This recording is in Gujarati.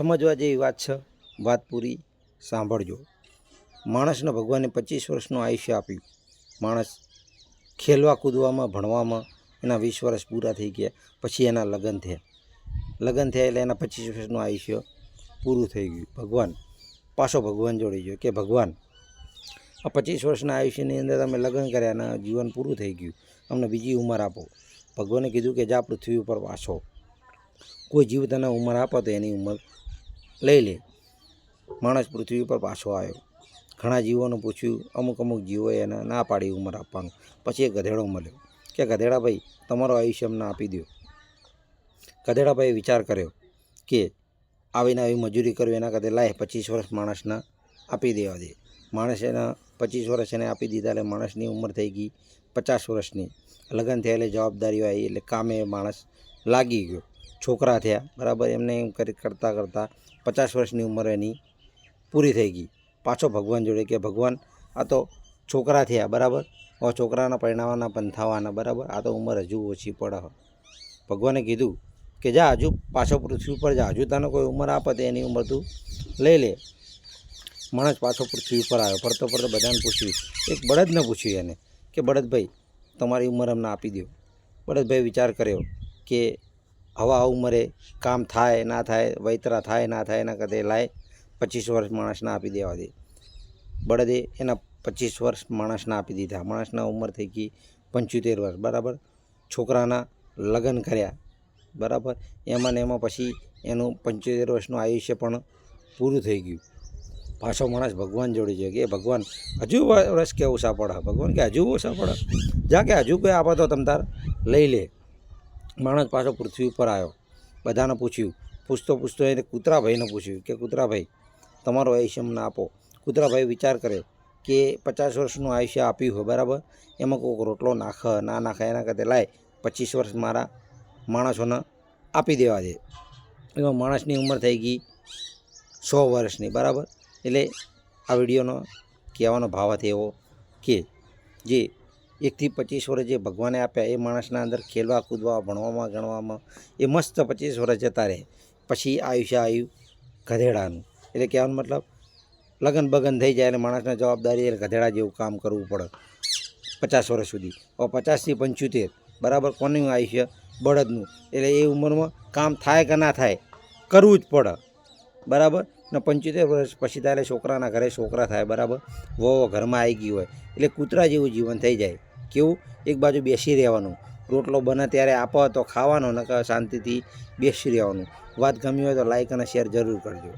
સમજવા જેવી વાત છે, વાત પૂરી સાંભળજો. માણસને ભગવાને પચીસ વર્ષનું આયુષ્ય આપ્યું. માણસ ખેલવા કૂદવામાં, ભણવામાં એના વીસ વર્ષ પૂરા થઈ ગયા, પછી એના લગ્ન થયા. લગ્ન થયા એટલે એના પચીસ વર્ષનું આયુષ્ય પૂરું થઈ ગયું. ભગવાન, પાછો ભગવાન જોડી ગયો કે ભગવાન, આ પચીસ વર્ષના આયુષ્યની અંદર તમે લગ્ન કર્યા અને જીવન પૂરું થઈ ગયું. અમને બીજી ઉંમર આપો. ભગવાને કીધું કે જા પૃથ્વી ઉપર પાછો કોઈ જીવ તને ઉંમર આપો તો એની ઉંમર લઈ લે. માણસ પૃથ્વી ઉપર પાછો આવ્યો. ઘણા જીવોને પૂછ્યું, અમુક અમુક જીવોએ એને ના પાડી ઉંમર આપવાનું. પછી એ ગધેડો મળ્યો કે, ગધેડાભાઈ, તમારો આયુષ્ય અમને આપી દો ગધેડાભાઈએ વિચાર કર્યો કે આવીને આવી મજૂરી કરવી એના કરતાં લાય, પચીસ વર્ષ માણસના આપી દેવા દે. માણસ એના પચીસ વર્ષ એને આપી દીધા એટલે માણસની ઉંમર થઈ ગઈ પચાસ વર્ષની. લગ્ન થયા એટલે જવાબદારીઓ આવી એટલે કામે માણસ લાગી ગયો. છોકરા થયા. બરાબર, એમને એમ કરી કરતાં કરતાં પચાસ વર્ષની ઉંમર એની પૂરી થઈ ગઈ. પાછો ભગવાન જોડે કે, ભગવાન, આ તો છોકરા થયા, બરાબર? હવે છોકરાના પરિણામના પંથાવાના બરાબર? આ તો ઉંમર હજુ ઓછી પડે ભગવાને કીધું કે, જા, હજુ પાછો પૃથ્વી પર જા. હજુ તને કોઈ ઉંમર આપે તો એની ઉંમર તું લઈ લે. માણસ પાછો પૃથ્વી ઉપર આવ્યો. ફરતો ફરતો બધાને પૂછ્યું. એક બળદને પૂછ્યું એને કે, બળદભાઈ, તમારી ઉંમર અમને આપી દો બળદભાઈ વિચાર કર્યો કે હવે ઉંમરે કામ થાય, ના થાય, વૈતરા થાય, ના થાય, એના કરતાં લાય, પચીસ વર્ષ માણસને આપી દેવા દે. બળદે એના પચીસ વર્ષ માણસને આપી દીધા. માણસના ઉંમર થઈ ગઈ પંચોતેર વર્ષ. બરાબર? છોકરાના લગ્ન કર્યા. બરાબર? એમાં ને એમાં પછી એનું પંચોતેર વર્ષનું આયુષ્ય પણ પૂરું થઈ ગયું. પાછો માણસ ભગવાન જોડે છે કે ભગવાન, હજુ વર્ષ કેવું ઓછા પડે ભગવાન કે, હજુ ઓછા પડે જા કે, હજુ કોઈ આપો તો તમ તાર લઈ લે. માણસ પાછો પૃથ્વી ઉપર આવ્યો. બધાને પૂછ્યું, પૂછતો પૂછતો એને કૂતરાભાઈને પૂછ્યું કે, કૂતરાભાઈ, તમારો આયુષ્ય અમને આપો. કૂતરાભાઈ વિચાર કરે કે પચાસ વર્ષનું આયુષ્ય આપ્યું હોય, બરાબર? એમાં કોઈક રોટલો નાખ, ના નાખે, એના કરતાં લાય, પચીસ વર્ષ મારા માણસોને આપી દેવા દે. એમાં માણસની ઉંમર થઈ ગઈ સો વર્ષની, બરાબર? એટલે આ વિડીયોનો કહેવાનો ભાવ હતો એવો કે જે એકથી પચીસ વર્ષ જે ભગવાને આપ્યા, એ માણસના અંદર ખેલવા, કૂદવા, ભણવામાં, ગણવામાં, એ મસ્ત પચીસ વર્ષ જતા રહે. પછી આયુષ્ય આવ્યું ગધેડાનું. એટલે કહેવાનો મતલબ, લગન બગન થઈ જાય અને માણસને જવાબદારી એટલે ગધેડા જેવું કામ કરવું પડે પચાસ વર્ષ સુધી. હવે પચાસથી પંચોતેર, બરાબર કોનું આયુષ્ય? બળદનું. એટલે એ ઉંમરમાં કામ થાય કે ના થાય, કરવું જ પડે. બરાબર? ને પંચોતેર વર્ષ પછી તારે છોકરાના ઘરે છોકરા થાય, બરાબર? વહુ ઘરમાં આવી ગઈ હોય. એટલે કૂતરા જેવું જીવન થઈ જાય. કેવું? એક બાજુ બેસી રહેવાનું. રોટલો બને ત્યારે આપો તો ખાવાનો, નકર શાંતિથી બેસી રહેવાનું. વાત ગમી હોય તો લાઈક અને શેર જરૂર કરજો.